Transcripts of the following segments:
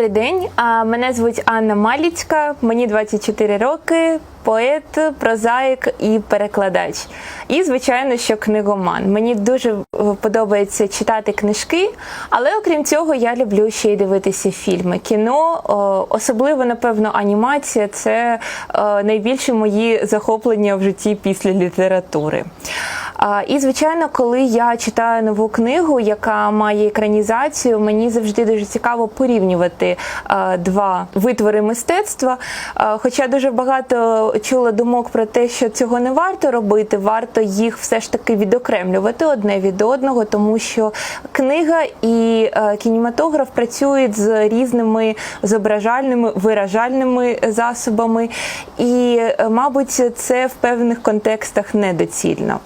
Добрий день. Мене звуть Анна Маліцька, мені 24 роки, поет, прозаїк і перекладач. І, звичайно, що книгоман. Мені дуже подобається читати книжки, але окрім цього, я люблю ще й дивитися фільми. Кіно, особливо, напевно, анімація це найбільше мої захоплення в житті після літератури. І, звичайно, коли я читаю нову книгу, яка має екранізацію, мені завжди дуже цікаво порівнювати два витвори мистецтва. Хоча дуже багато чула думок про те, що цього не варто робити, варто їх все ж таки відокремлювати одне від одного, тому що книга і е, кінематограф працюють з різними зображальними виражальними засобами, і, е, мабуть, це в певних контекстах недоцільно.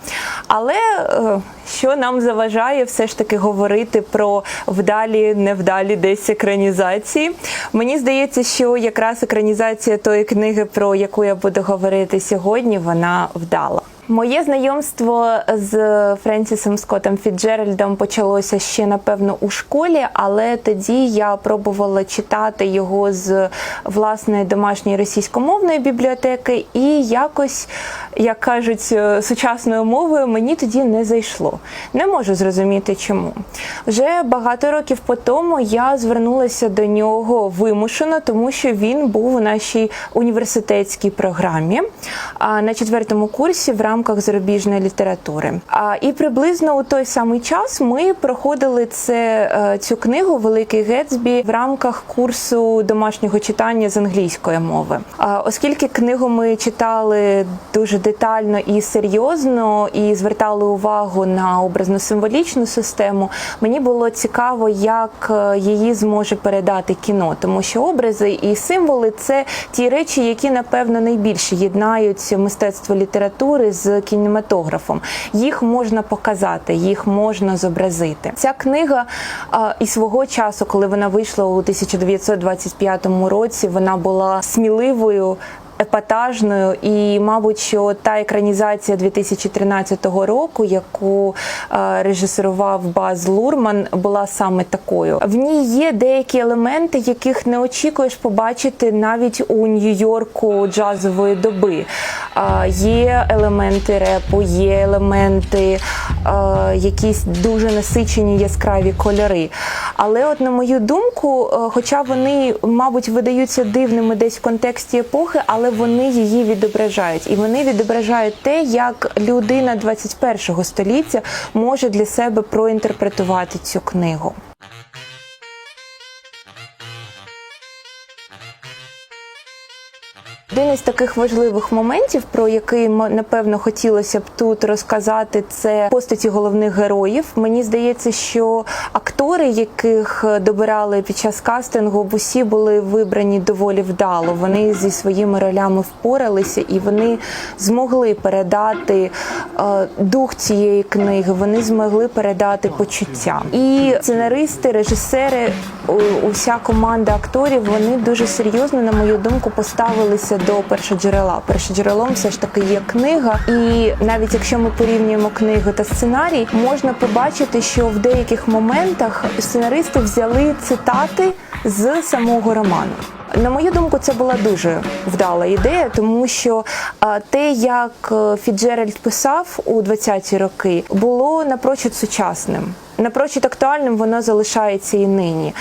Але е, що нам заважає все ж таки говорити про вдалі, невдалі десь екранізації? Мені здається, що якраз екранізація тої книги, про яку я буду говорити сьогодні, вона вдала. Моє знайомство з Френсісом Скоттом Фіджеральдом почалося ще напевно у школі, але тоді я пробувала читати його з власної домашньої російськомовної бібліотеки, і якось, як кажуть, е, сучасною мовою мені тоді не зайшло. Не можу зрозуміти чому. Вже багато років по тому я звернулася до нього вимушено, тому що він був у нашій університетській програмі а, на четвертому курсі в рамках зарубіжної літератури. А, І приблизно у той самий час ми проходили це, е, цю книгу Великий Гетсбі в рамках курсу домашнього читання з англійської мови. А, Оскільки книгу ми читали дуже детально і серйозно, і звертали увагу на образно-символічну систему, мені було цікаво, як е, її зможе передати кіно, тому що образи і символи це ті речі, які напевно найбільше єднають мистецтво літератури з кінематографом. Їх можна показати, їх можна зобразити. Ця книга і свого часу, коли вона вийшла у 1925 році, вона була сміливою. Епатажною і, мабуть, що та екранізація 2013 року, яку е, режисерував Баз Лурман, була саме такою. В ній є деякі елементи, яких не очікуєш побачити навіть у Нью-Йорку джазової доби. Е, є елементи репу, є елементи, е, якісь дуже насичені яскраві кольори. Але, от на мою думку, хоча вони, мабуть, видаються дивними десь в контексті епохи, але вони її відображають. І вони відображають те, як людина 21 століття може для себе проінтерпретувати цю книгу. Один із таких важливих моментів, про який напевно хотілося б тут розказати, це постаті головних героїв. Мені здається, що актори, яких добирали під час кастингу, усі були вибрані доволі вдало. Вони зі своїми ролями впоралися і вони змогли передати е, дух цієї книги. Вони змогли передати почуття. І сценаристи, режисери, уся команда акторів вони дуже серйозно, на мою думку, поставилися до першоджерела. Першоджерелом все ж таки є книга, і навіть якщо ми порівнюємо книгу та сценарій, можна побачити, що в деяких моментах сценаристи взяли цитати з самого роману. На мою думку, це була дуже вдала ідея, тому що те, як е, Фіджеральд писав у 20-ті роки, було напрочуд сучасним. Напрочуд актуальним воно залишається і нині.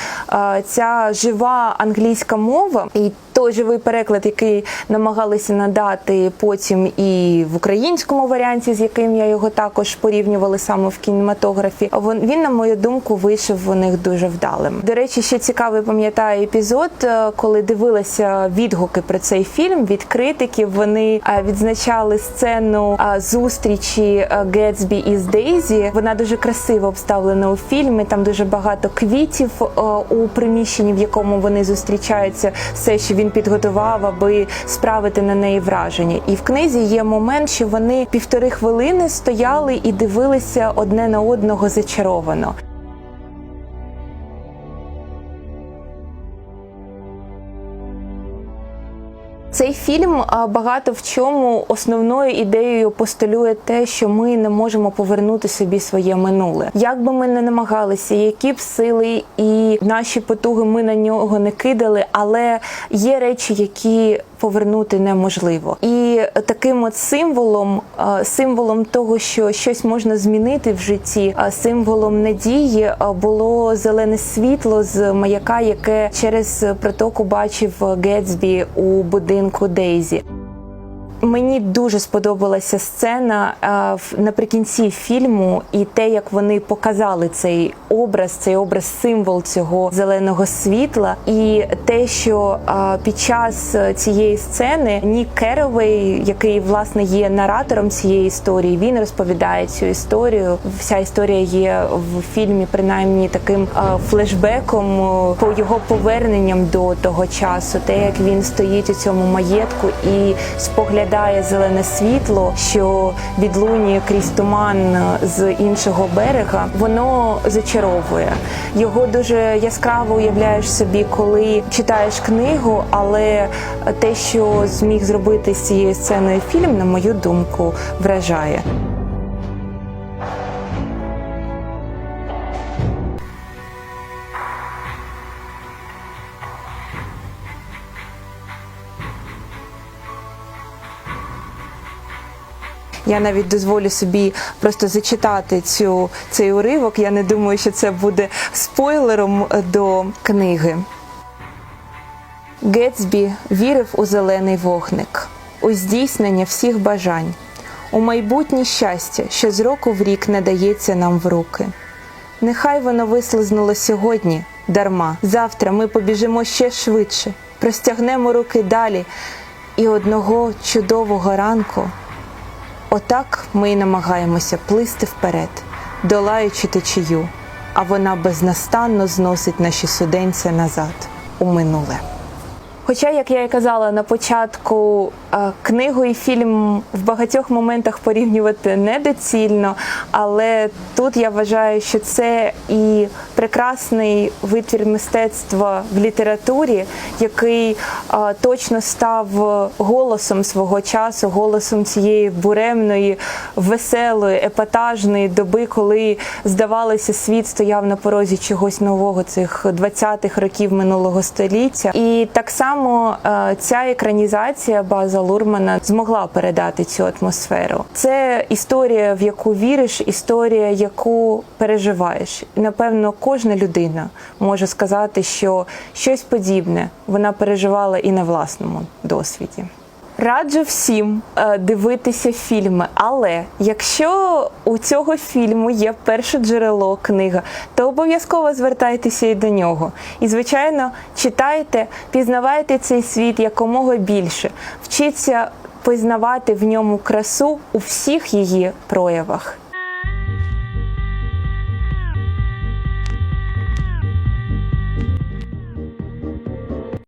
Ця жива англійська мова і той живий переклад, який намагалися надати потім і в українському варіанті, з яким я його також порівнювала саме в кінематографі. Він, на мою думку, вийшов у них дуже вдалим. До речі, ще цікавий пам'ятаю епізод, е, коли дивилася відгуки про цей фільм від критиків. Вони е, відзначали сцену е, зустрічі Гетсбі із Дейзі. Вона дуже красиво обставлена представлено у фільмі. Там дуже багато квітів е, у приміщенні, в якому вони зустрічаються. Все, що він підготував, аби справити на неї враження. І в книзі є момент, що вони півтори хвилини стояли і дивилися одне на одного зачаровано. Цей фільм багато в чому основною ідеєю постулює те, що ми не можемо повернути собі своє минуле. Як би ми не намагалися, які б сили і наші потуги ми на нього не кидали, але є речі, які повернути неможливо. І таким от символом, символом того, що щось можна змінити в житті, символом надії було зелене світло з маяка, яке через протоку бачив Гетсбі у будинку Дейзі. Мені дуже сподобалася сцена в- наприкінці фільму, і те, як вони показали цей образ, цей образ символ цього зеленого світла, і те, що під час е, цієї сцени Нік Керовей, який власне є наратором цієї історії, він розповідає цю історію. Вся історія є в фільмі, принаймні таким флешбеком по його поверненням до того часу, те, як він стоїть у цьому маєтку і споглядає зелене світло, що відлунює крізь туман з іншого берега, воно зачаровує. Його дуже яскраво уявляєш собі, коли читаєш книгу, але те, що зміг зробити з цією сценою фільм, на мою думку, вражає. Я навіть дозволю собі просто зачитати цю цей уривок. Я не думаю, що це буде спойлером е, до книги. Гетсбі вірив у зелений вогник, у здійснення всіх бажань, у майбутнє щастя, що з року в рік не дається нам в руки. Нехай воно вислизнуло сьогодні дарма. Завтра ми побіжимо ще швидше, простягнемо руки далі, і одного чудового ранку Отак ми й намагаємося плисти вперед, долаючи течію, а вона безнастанно зносить наші суденця назад у минуле. Хоча, як я і казала на початку, е, книгу і фільм в багатьох моментах порівнювати недоцільно, але тут я вважаю, що це і прекрасний витвір мистецтва в літературі, який е, точно став голосом свого часу, голосом цієї буремної, веселої, епатажної доби, коли здавалося, світ стояв на порозі чогось нового цих 20-х років минулого століття. І так само е, ця екранізація База Лурмана змогла передати цю атмосферу. Це історія, в яку віриш, історія, яку переживаєш. Напевно, кожна людина може сказати, що щось подібне вона переживала і на власному досвіді. Раджу всім е, дивитися фільми, але якщо у цього фільму є перше джерело книга, то обов'язково звертайтеся і до нього. І, звичайно, читайте, пізнавайте цей світ якомога більше, вчіться пізнавати в ньому красу у всіх її проявах.